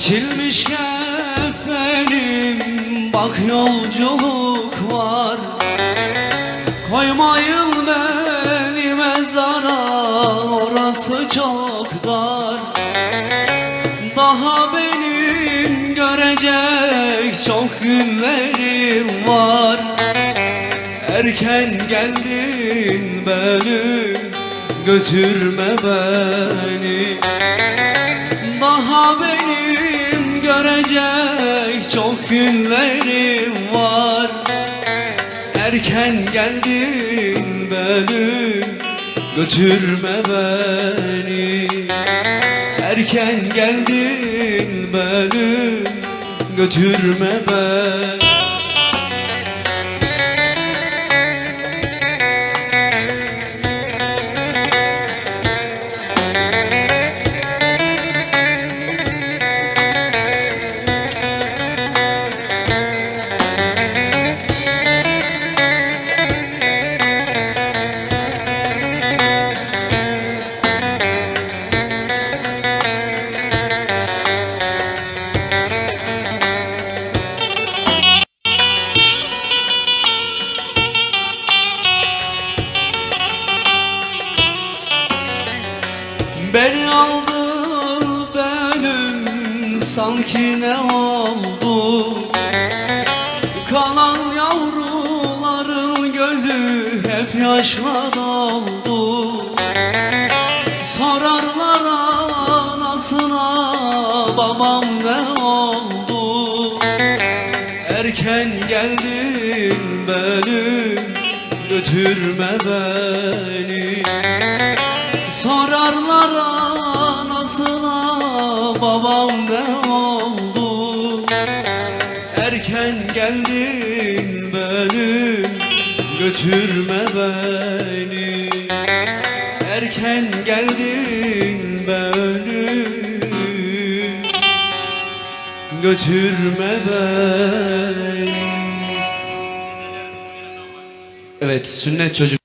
Biçilmiş kefenim Bak yolculuk var. Koymayın beni mezara Orası çok dar. Daha benim görecek çok günlerim var. Erken geldin beni Götürme beni Daha benim görecek çok günlerim var. Erken geldin beni Götürme beni. Erken geldin beni Götürme beni Beni aldı benim sanki ne oldu? Kalan yavruların gözü hep yaşla doldu. Sorarlar anasına babam ne oldu? Erken geldin beni götürme beni götürme beni. Erken geldin beni götürme beni. Evet sünnet çocuk